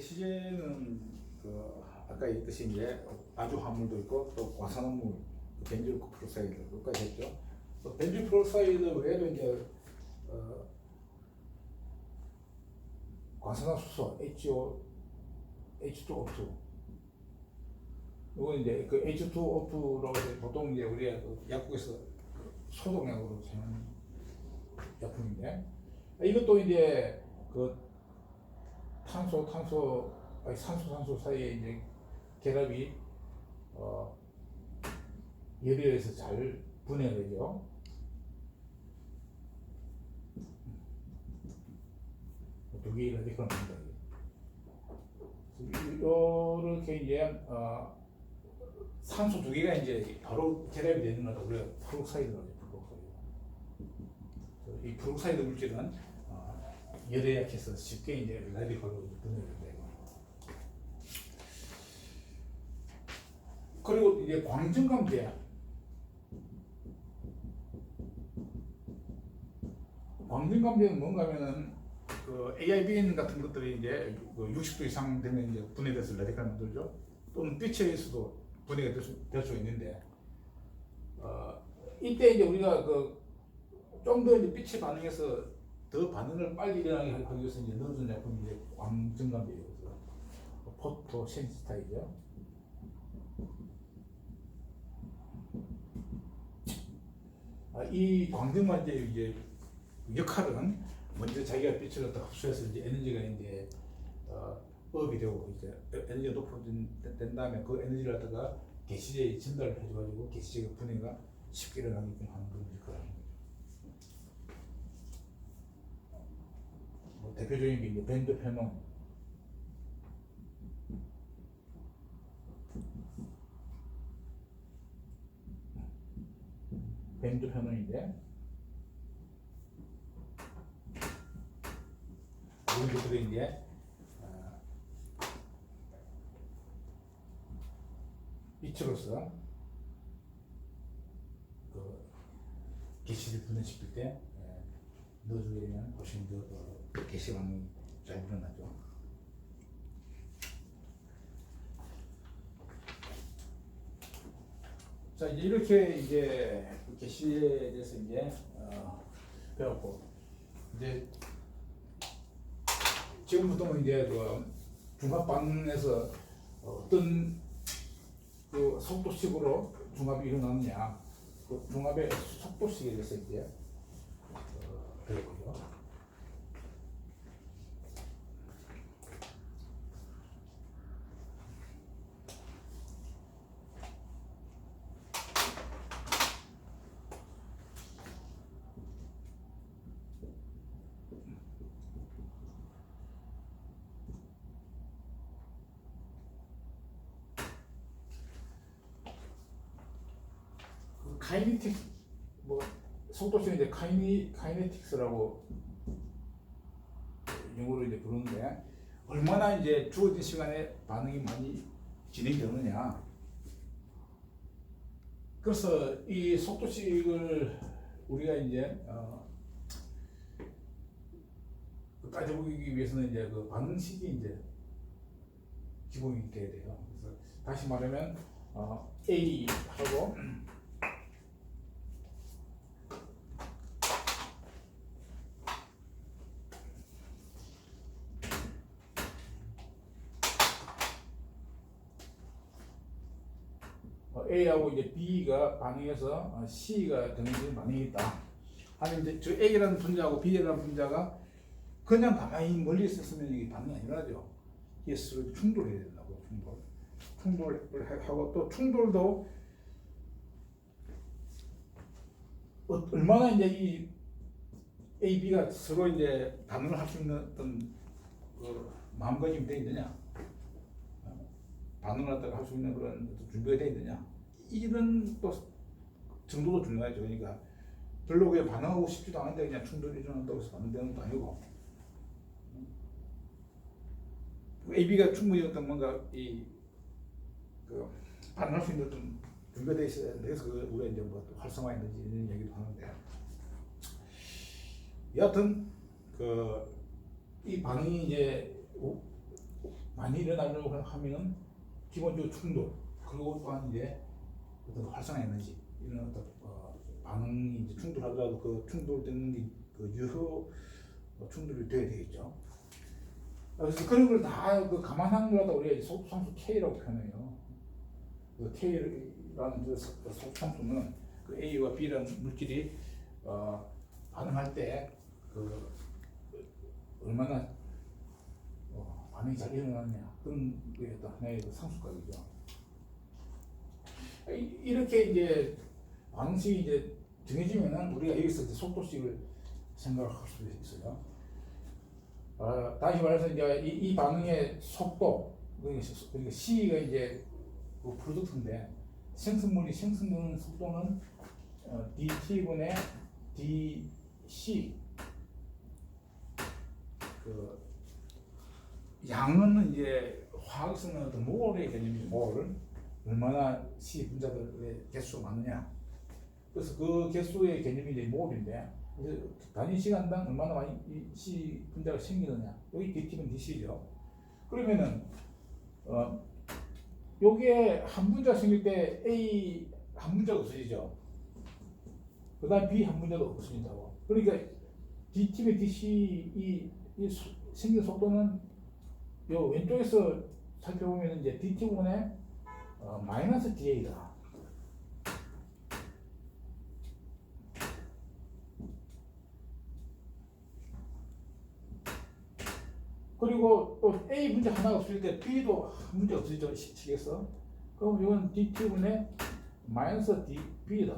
게시제는 그 아까 얘기했듯이 이제 아주 화물도 있고 또 과산화물 벤질 프로사이드까지 했죠. 또 벤질 프로사이드 외에도 이제 어, 과산화수소 HO H2O2 이건 이제 그 H2O2로 보통 이제 우리가 그 약국에서 그 소독약으로 사용하는 약품인데 이것도 이제 그 탄소 탄소 아니 산소 산소 사이에 이제 결합이 어 의해서 잘 분해되죠. 두 개의 라디컬 합니다. 이렇게 이제 어 산소 두 개가 이제 바로 결합이 되는 거다 우리가 프록사이드라고 해요. 프록사이드. 이 프록사이드 물질은 어, 열에 약해서 쉽게 이제 라디컬로 분해된다. 그리고 이제 광증감제 광증감제는 뭔가 하면은 그 AIBN 같은 것들이 이제 그 60도 이상 되면 이제 분해돼서 라디칼 만들죠. 또는 빛에 의해서도 분해가 될 수, 있는데 어, 이때 이제 우리가 그 좀 더 이제 빛에 반응해서 더 반응을 빨리 일어나게 하기 위해서 이제 넣어준 약품이 이제. 그래서 포토 센시타이저. 아, 이 광증만제 이제 역할은 먼저 자기가 빛을 갖다 흡수해서 이제 에너지가 이제 어, 업이 되고 이제 에너지가 높아진 된 다음에 그 에너지를 갖다가 개시제에 전달을 해줘가지고 개시제가 분해가 쉽게 일어나게끔 하는 거죠. 뭐 대표적인 게 이제 벤더페논 벤더페논인데. 이런 것들이 이제 어, 빛으로서 그 게시를 분해시킬 때 에, 넣어주게 되면 훨씬 더 반응이 잘 일어나죠. 자 이제 이렇게 이제 그 게시에 대해서 이제 어, 배웠고 이제 지금부터는 이제 그 중합 반응에서 어떤 그 속도식으로 중합이 일어나느냐 그 중합의 속도식에 대해서 이제 카이네틱 뭐 속도식은 이제 카이니 카이네틱스라고 영어로 이제 부르는데 얼마나 이제 주어진 시간에 반응이 많이 진행이 되느냐. 그래서 이 속도식을 우리가 이제 어, 그 따져보기 위해서는 이제 그 반응식이 이제 기본이 돼야 돼요. 그래서 다시 말하면 어, A하고 어, A하고 이제 B가 반응해서 어, C가 정해진 반응이 있다. 하면 이제 저 A라는 분자하고 B라는 분자가 그냥 가만히 멀리 있었으면 이게 반응이 안 일어나죠. 이게 서로 충돌해야 된다고 충돌. 충돌을 해- 하고 또 충돌도 어, 얼마나 이제 이 A, B가 서로 이제 반응을 할 수 있는 어떤 그 마음가짐이 돼 있느냐. 어, 반응을 갖다가 할 수 있는 그런 준비가 돼 있느냐. 이런 또 정도도 중요하죠. 그러니까 별로 그냥 반응하고 싶지도 않은데 그냥 충돌이 일어난다고 해서 반응되는 것도 아니고. AB가 충분히 어떤 뭔가 이 그 반응할 수 있는 어떤 준비가 돼 있어야 되는데 그래서 그 우리가 이제 뭐 활성화했는지 이런 얘기도 하는데. 여하튼 그 이 반응이 이제 오- 많이 일어나려고 하면은 기본적으로 충돌. 그리고 또한 이제 어떤 활성화 에너지 이런 어떤 어, 반응이 이제 충돌하더라도 그 충돌되는 게그 유효 어, 충돌이 돼야 되겠죠. 그래서 그런 걸 다 그 감안한 거라다 우리가 소수상수 K라고 표현해요. 그 K라는 그 소수상수는 그 A와 B라는 물질이 어, 반응할 때 그 얼마나 어, 반응이 잘 일어나느냐 그런 게 어떤 하나의 그 상수값이죠. 이- 이렇게 이제 방식이 이제 정해지면은 우리가 여기서 이제 속도식을 생각할 수 있어요. 어, 다시 말해서 이제 이, 이 반응의 속도 그러니까 시- 그러니까 C가 이제 그 프로덕트인데 생성물이 생성되는 속도는 어, dt분의 dc. 그 양은 이제 화학성은 어떤 몰의 개념이죠 몰 얼마나 C 분자들의 개수가 많느냐. 그래서 그 개수의 개념이 이제 그래서 단위 시간당 얼마나 많이 이 C 분자가 생기느냐. 여기 dt면 dc죠. 그러면은 어 요게 한 분자 생길 때 A 한 분자가 없어지죠. 그 다음 B 한 분자도 없어진다고. 그러니까 dt면 dc 이, 이 수- 생긴 속도는 요 왼쪽에서 살펴보면 이제 dt분의 어, 마이너스 da다. 그리고 또 A 문제 하나가 없을 때 B도 한 문제 없어지죠. 시- 시겠어? 그럼 이건 DT분의 마이너스 D, B다.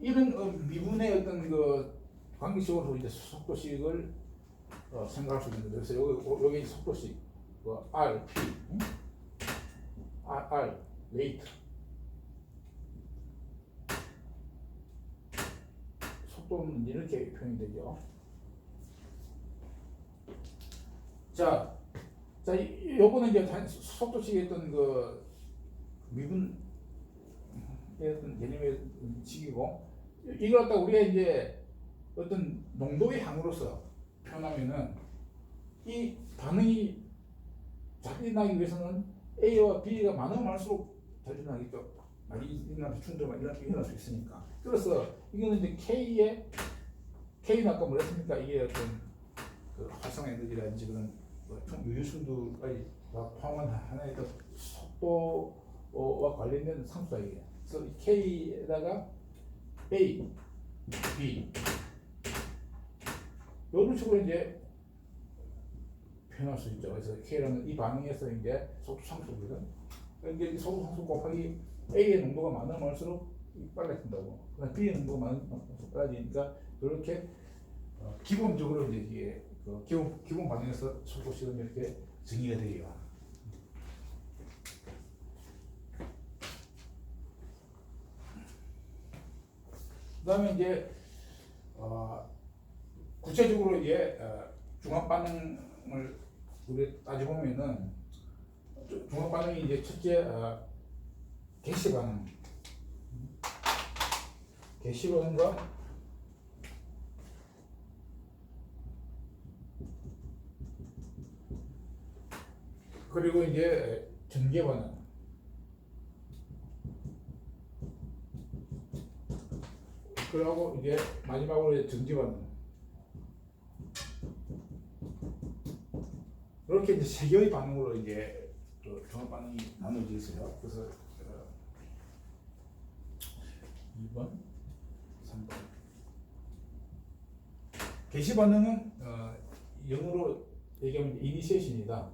이런 어, 미분의 어떤 그 관계식으로 이제 속도식을 어, 생각할 수 있는데 그래서 여기 여기 속도식 그 R, P, 응? R, R, 레이트 속도는 이렇게 표현이 되죠. 자, 자, 이- 요거는 이제 단- 속도식의 어떤 그 미분의 어떤 개념의 식이고 이걸 갖다 우리가 이제 어떤 농도의 항으로서 표현하면은 이 반응이 잘 일어나기 위해서는 A와 B가 많으면 많을수록 잘 일어나겠죠. 많이 일어나서 충돌만 일어날, 수 있으니까. 그래서 이거는 이제 K의 K는 아까 뭐랬습니까? 이게 어떤 그 활성 에너지라든지 그런 뭐총 유효순도까지 다 포함한 하나의 그 속도와 관련된 상수다 이게. 그래서 이 K에다가 A, B 이런 식으로 이제 표현할 수 있죠. 그래서 K라는 이 반응에서 이제 속도 상수거든. 그러니까 이제 이 속도 상수 곱하기 A의 농도가 많으면 이 빨라진다고. 그다음 B의 농도가 많으면 빨라지니까 그렇게 어, 기본적으로 이제 이게 그 기본 기본 반응에서 속도식은 이렇게 정의가 돼요. 그다음에 이제 어, 구체적으로 이제 어, 중합 반응을 우리 따져 보면은 중합 반응이 이제 첫째 어, 개시 반응, 개시 반응과 그리고 이제 전개 반응. 그리고 이제 마지막으로 이제 정지 반응. 이렇게 이제 세 개의 반응으로 이제 또 종합 반응이 나눠져 있어요. 그래서 어, 2번, 3번. 개시 반응은 어, 영어로 얘기하면 이니시에이션이다.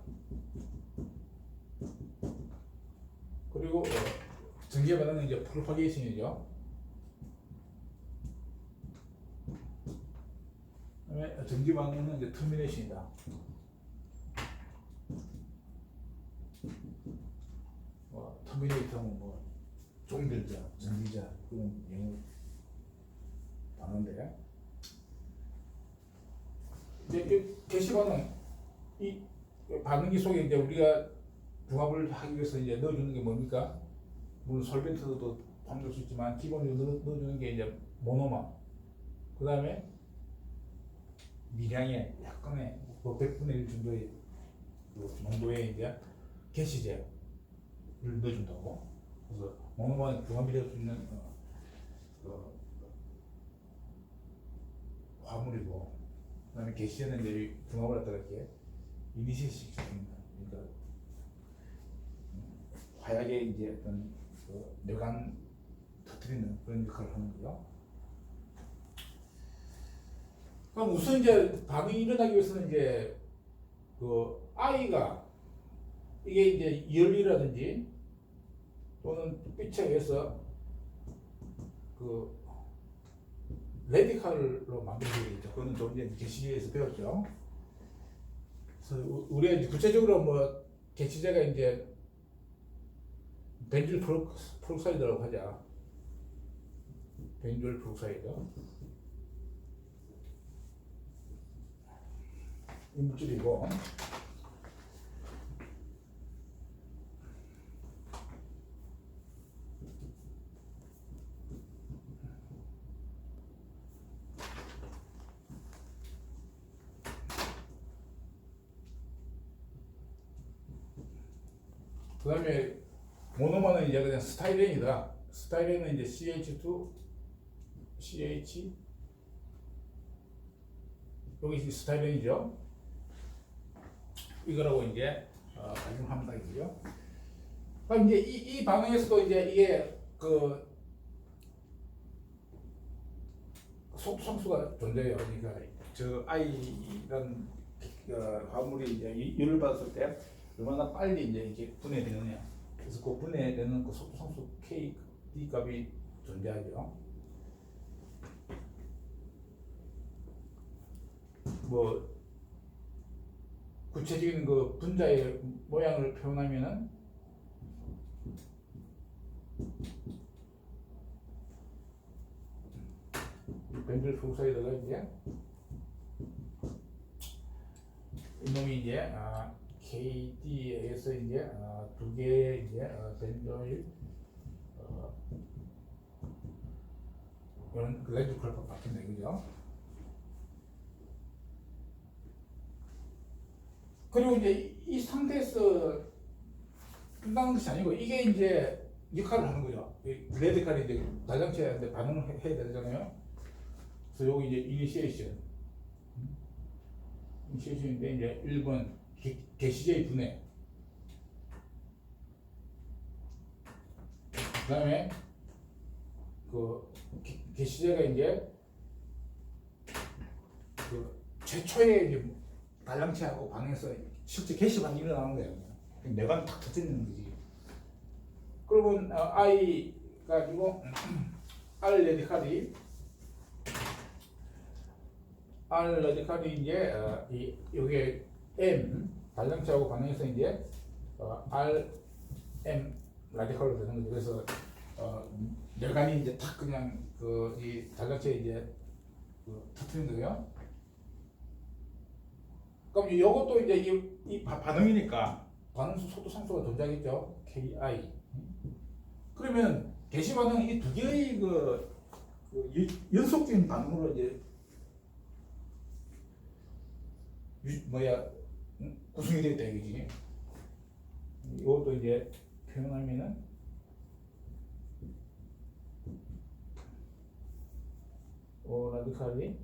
그리고 어, 전개 반응은 이제 프로파게이션이죠. 그다음에 전기 반응은 이제 터미네이션이다. 뭐 터미네이터는 뭐 종들자, 전기자 그런 영어 단어인데 이제 이 개시 반응 이 반응기 속에 이제 우리가 중합을 하기 위해서 이제 넣어주는 게 뭡니까? 물론 솔벤트도 포함될 수 있지만 기본적으로 넣어, 넣어주는 게 이제 모노마. 그 다음에 미량의 약간의 뭐 100분의 1 정도의 그 농도의 이제 게시제 를 넣어준다고. 그래서 먹는 거는 경험이 될수 있는 어, 그 화물이고 그다음에 게시제는 이제 궁합을 갖다가 이렇게 이니시식 시킵니다. 그러니까 음, 화약의 이제 어떤 그 뇌관 터트리는 그런 역할을 하는 거죠. 그럼 우선 이제 반응이 일어나기 위해서는 이제 그 아이가 이게 이제 열이라든지 또는 빛에 의해서 그 레디칼로 만들어지겠죠. 그거는 좀 이제 게시에서 배웠죠. 그래서 우- 우리가 이제 구체적으로 뭐 게시제가 이제 프로- 프록사이드라고 하자. 벤질 프록사이드. 이 물질이고 그 다음에 모노머는 이제 그냥 스타이렌이다. 스타이렌은 이제 CH2, CH 여기 이제 스타이렌이죠. 이거라고 이제 어, 가정합니다 이거죠. 그럼 이제 이, 이 반응에서도 이제 이게 그 속도 상수가 존재해요. 그러니까 저 I라는 어, 화물이 이제 이- 열을 받았을 때 얼마나 빨리 이제 이게 분해되느냐. 그래서 그 분해되는 그 속도 상수 K D 값이 존재하죠. 뭐 구체적인 그 분자의 모양을 표현하면은 벤질 프록사이드가 이제 이놈이 이제 아, KD에서 이제 아, 두 개의 이제 어, 벤조일 어, 이런 컬퍼 바뀐다 이거죠. 그리고 이제 이, 이 상태에서 끝나는 것이 아니고 이게 이제 역할을 하는 거죠. 이 레드 칼이 이제 달장체한테 반응을 해- 해야 되잖아요. 그래서 여기 이제 이니시에이션 이니시에이션인데 이제 1번 게, 게시제의 분해 그 다음에 그 게- 게시제가 이제 그 최초의 이제 달랑체하고 방에서 실제 반응이 일어나는 거예요. 내관 탁 터지는 거지. 그러면 어, I 가지고 레디칼이 R 레디칼이 이제 어, 이 여기에 M 달랑체하고 반응해서 이제 어, R M 라디칼로 되는 거죠. 그래서 어, 뇌관이 이제 탁 그냥 그이 달랑체 이제 그 터트리는 거예요. 그럼 이것도 이제 이, 이 바- 반응이니까 반응 속도 상수가 존재하겠죠. KI. 그러면 개시 반응 이 두 개의 그, 그 연- 연속적인 반응으로 이제 유, 뭐야 응? 구성이 되겠다 이거지. 이것도 이제 표현하면은 어 라디칼이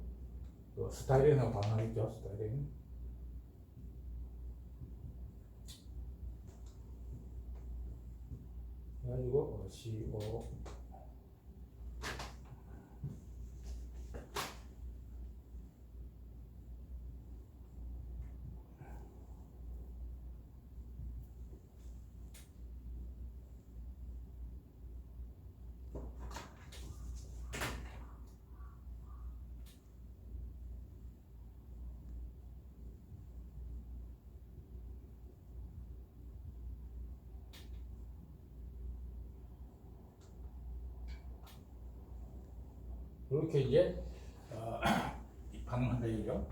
그 스타일린하고 반응하겠죠. 스타일린. 그래가지고 어, CO 이렇게 이제 어, 반응한다 이거죠.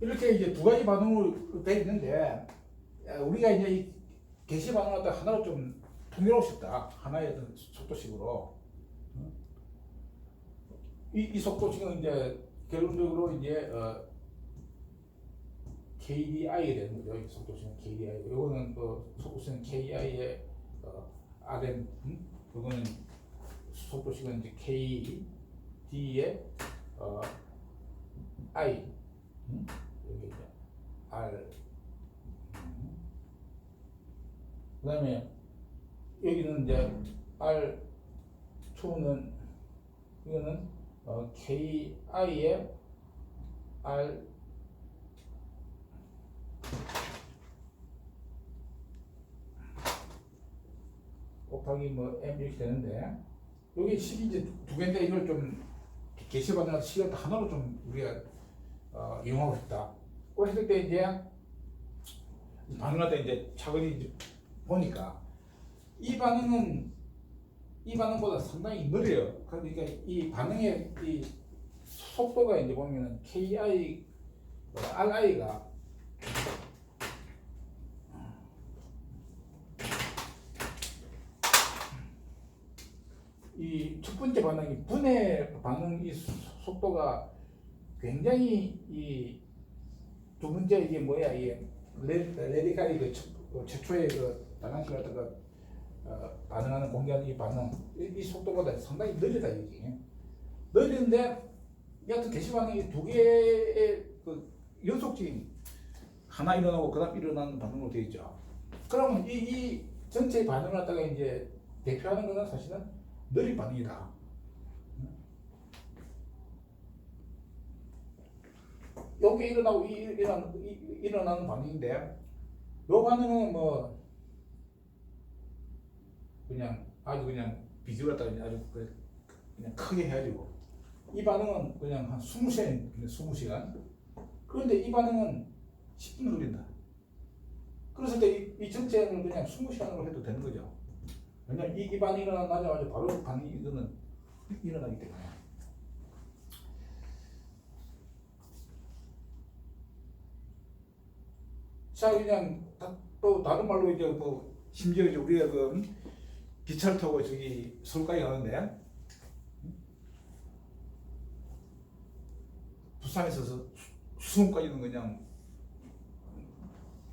이렇게 이제 두 가지 반응으로 돼 있는데 야, 우리가 이제 이 게시 반응을 갖다 하나로 좀 통일하고 싶다. 하나의 어떤 속도식으로. 어? 이, 이 속도식은 이제 결론적으로 이제 어, KDI 되는 거죠. 이 속도식은 KDI. 이거는 그 속도식은 KI의 어, RM. 음? 이거는 속도식은 이제 KD의 어, I. 음? 여기 이제 R. 음. 그다음에 여기는 이제 R 2는 이거는 어, KI의 R 곱하기 뭐 M 이렇게 되는데 여기 식이 이제 두 개인데 이걸 좀 게시받는 식을 하나로 좀 우리가 어, 이용하고 싶다. 그 했을 때 이제 이 반응할 때 이제 차근히 이제 보니까 이 반응은 이 반응보다 상당히 느려요. 그러니까 이 반응의 이 속도가 이제 보면은 KI, RI가 이첫 번째 반응이 분해 반응 이 속도가 굉장히 이 두 번째 이게 뭐야 레- 레디칼이 그 최- 그 최초의 그 다단식 갖다가 어, 반응하는 공개하는 이 반응 이, 이 속도보다 상당히 느리다 이게 느린데 여하튼 게시 반응이 두 개의 그 연속적인 하나 일어나고 그다음 일어나는 반응으로 되어 있죠. 그러면 이, 이 전체 반응을 갖다가 이제 대표하는 것은 사실은 느린 반응이다. 여기 일어나고 이, 일어나는, 이, 일어나는 반응인데 요 반응은 뭐 그냥 아주 그냥 비교를 갖다가 아주 그- 그냥 크게 해가지고 이 반응은 그냥 한 20시간, 20시간 그런데 이 반응은 10분 걸린다. 그랬을 때이 전체를 그냥 20시간으로 해도 되는 거죠. 왜냐면 이, 이 반응이 일어나자마자 바로 반응이 일어나기 때문에. 자 그냥 다, 또 다른 말로 이제 뭐 심지어 이제 우리가 그 기차를 타고 저기 서울까지 가는데 부산에서 수- 수원까지는 그냥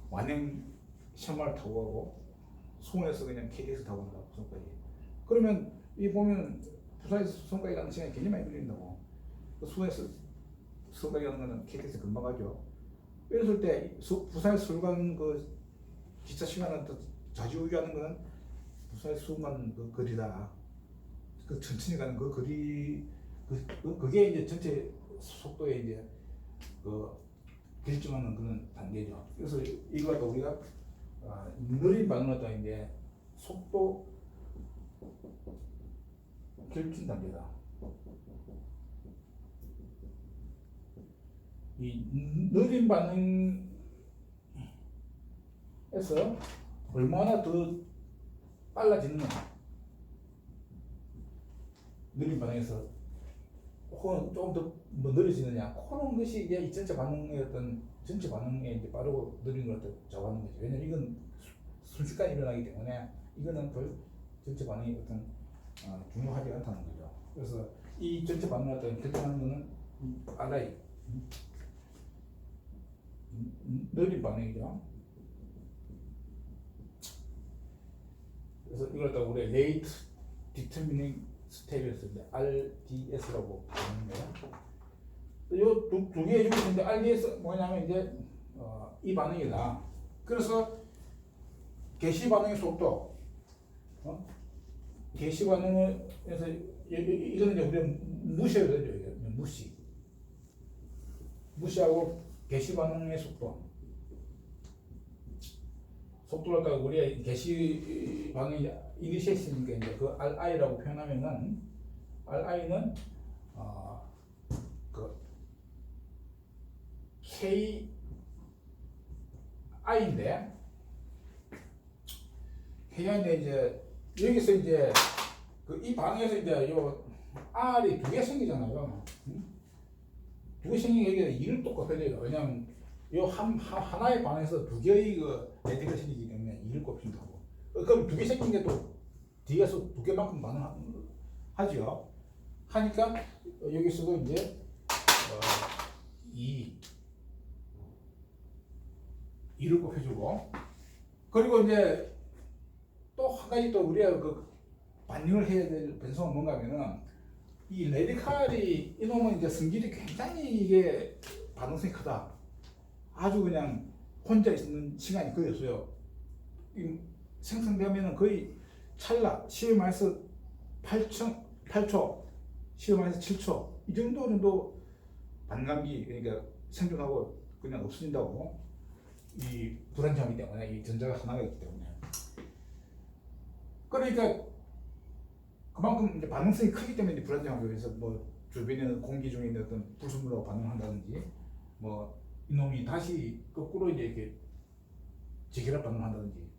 완행 현마를 타고 가고 수원에서 그냥 KTX 타고 간다 부산까지. 그러면 이 보면 부산에서 수원까지 가는 시간이 굉장히 많이 걸린다고. 그 수원에서 수원까지 가는 거는 KTX 금방 가죠 이랬을 때 수- 부산에서 서울 가는 그 기차 시간은 또 좌지우지하는 거는 부산에서 수원 가는 그 거리다 그 천천히 가는 그 거리 그, 그- 그게 이제 전체 속도에 이제 그 결정하는 그런 단계죠. 그래서 이걸 우리가 아, 느린 갖다 이제 속도 결정 단계다. 이 느린 반응에서 얼마나 더 빨라지느냐. 느린 반응에서 혹은 조금 더뭐 느려지느냐 그런 것이 이제 이 전체 반응의 어떤 전체 반응에 이제 빠르고 느린 걸또 좌우하는 거죠. 왜냐면 이건 수- 순식간에 일어나기 때문에 이거는 별 전체 반응이 어떤 어, 중요하지 않다는 거죠. 그래서 이 전체 반응을 어떤 결정하는 거는 음, 음, 느린 반응이죠. 그래서 이걸 또 우리 Rate Determining Step에서 이제 RDS라고 부르는데요. 요두 개의 중에서 RDS 뭐냐면 이제 어, 이 반응이다. 그래서 개시 반응의 속도, 어? 개시 이- 이거는 이제 우리가 무시해야 되죠. 무시. 무시하고 개시 반응의 속도. 갖다가 우리가 개시 반응이 이니시에이션이니까 이제 그 RI라고 표현하면은 RI는 어 그 KI인데 KI인데 이제 여기서 이제 그이 반응에서 이제 요 R이 두 개 생기잖아요. 응? 두개 생기게 여기 2를 또 곱해줘요. 왜냐면 요 한, 하- 하나의 반응에서 두 개의 그 레디가 생기기 때문에 2를 곱힌다고. 어, 그럼 두 개 생긴 게 또 뒤에서 두 개만큼 반응하죠. 하니까 어, 여기서도 이제 어, 2 2를 곱해주고 그리고 이제 또 한 가지 또 우리가 그 반영을 해야 될 변수가 뭔가 하면은 이 레디칼이 이놈은 이제 성질이 굉장히 이게 반응성이 크다. 아주 그냥 혼자 있는 시간이. 이 생성되면은 거의 찰나 10마이너스 8초, 8초, 10마이너스 7초 이 정도 정도 반감기 그러니까 생존하고 그냥 없어진다고 이 불안정하기 때문에 이 전자가 하나가 있기 때문에 그러니까 그만큼 이제 반응성이 크기 때문에 불안정하고 그래서 뭐 주변에 공기 중에 있는 어떤 불순물하고 반응한다든지 뭐 이놈이 다시 거꾸로 이제 이렇게 재결합 반응한다든지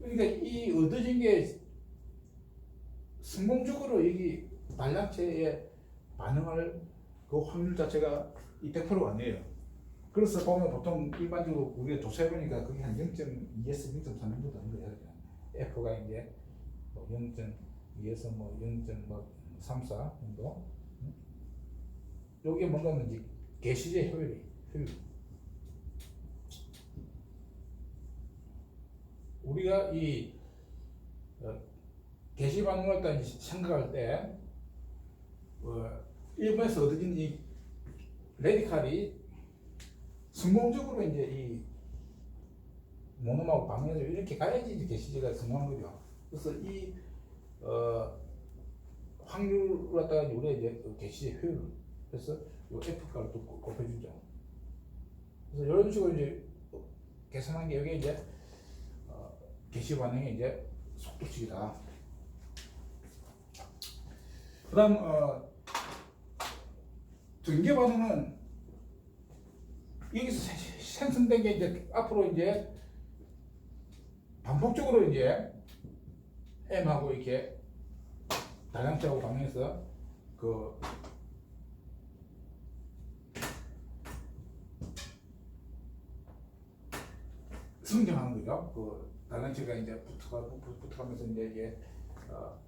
그러니까 이 얻어진 게 성공적으로 여기 반량체에 반응할 그 확률 자체가 이 100%가 아니에요. 그래서 보면 보통 일반적으로 우리가 조사해 보니까 그게 한 0.2에서 0.3 정도 되는 거예요. F가 이제 뭐 0.2에서 뭐 0.34 정도. 음? 요게 뭔가 이제 개시제 효율이 효율. 우리가 이 어, 개시 반응을 딱 이제 생각할 때 어, 일본에서 얻어진 이 레디칼이 성공적으로 이제 이 모노하고 방해해서 이렇게 가야지 개시제가 성공한 거죠. 그래서 이 어, 확률을 갖다가 우리가 이제 그 개시제 효율 그래서 요 F 값을 또 곱- 곱해주죠. 그래서 이런 식으로 이제 계산한 게 여기 이제 어, 개시 반응의 이제 속도식이다. 그다음 어, 전개 반응은 여기서 세- 생성된 게 이제 앞으로 이제 반복적으로 이제 M하고 이렇게 다량체하고 반응해서 그 성장하는 거죠. 그 다량체가 이제 붙어가 붙어가면서 이제 이게 어,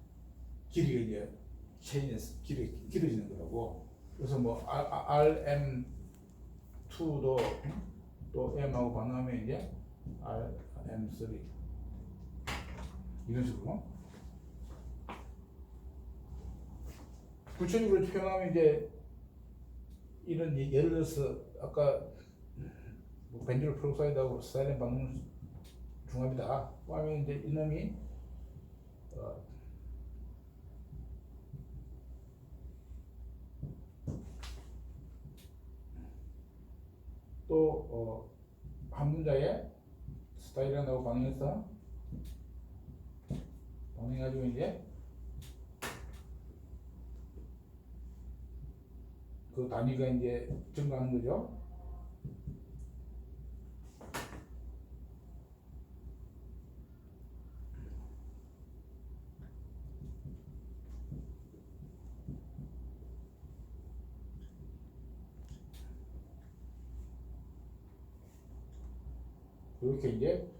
길이가 이제 체인의 길이 길어지는 거라고. 그래서 뭐 R, RM 2도 또 M하고 반응하면 이제 RM3 이런 식으로 구체적으로 표현하면 이제 이런 예- 예를 들어서 아까 뭐 벤졸 페로사이드하고 스타일린 반응 중합이다. 하면 이제 이놈이 어, 또 어, 한 분자에 스타일이라고 반응해서 반응해가지고 이제 그 단위가 이제 증가하는 거죠. 이렇게 이제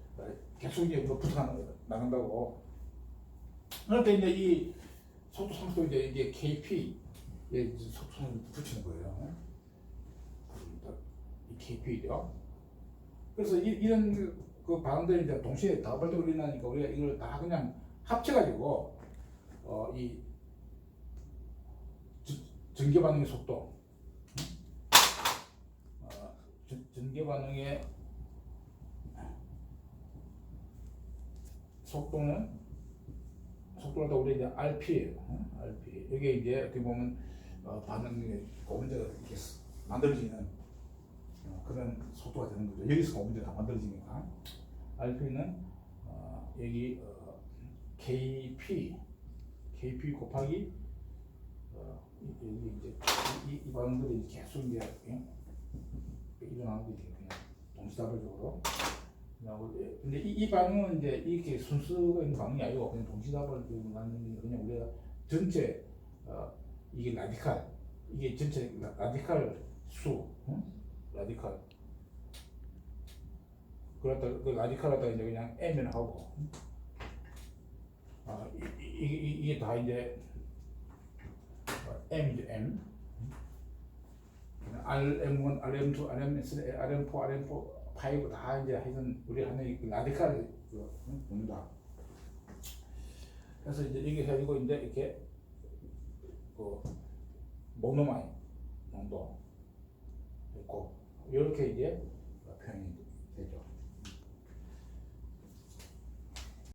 계속 이제 뭐 붙어 나간다고. 때 이제 이 속도 상수 이제 이게 KP 에 이제 속도를 붙이는 거예요. 이 KP죠. 그래서 이, 이런 그- 그 이제 동시에 다 발동을 일어나니까 우리가 이걸 다 그냥 합쳐가지고 어 이 전개 반응의 속도, 응? 어, 전- 전개 반응의 속도는 속도를 다 우리 이제 RP예요. 어? RP. 이게 이제 어떻게 보면 어, 반응의 고문제가 이렇게 스- 만들어지는 어, 그런 속도가 되는 거죠. 여기서 고문제가 만들어지니까 RP는 어, 여기 어, KP KP 곱하기 어, 이- 여기 이제 이, 이, 이 반응들이 계속 이제 예? 일어나는 게 그냥 동시다발적으로 예. 근데 이, 이 반응은 이제 이렇게 순수가 있는 반응이 아니고 그냥 동시다발 맞는 게 그냥 우리가 전체 어, 이게 라디칼 이게 전체 라- 라디칼 수 응? 라디칼 그렇다 그 라디칼 갖다 이제 그냥 M을 하고 응? 아, 이, 이, 이, 이게 다 이제 어, M이죠 M RM1, RM2, RM3, RM4, RM4, 5다 이제 하여튼 우리 하는 그 라디칼 그 놈다. 그래서 이제 이게 가지고 이제 이렇게 그 모노마인 농도 있고 이렇게 이제 표현이 되죠.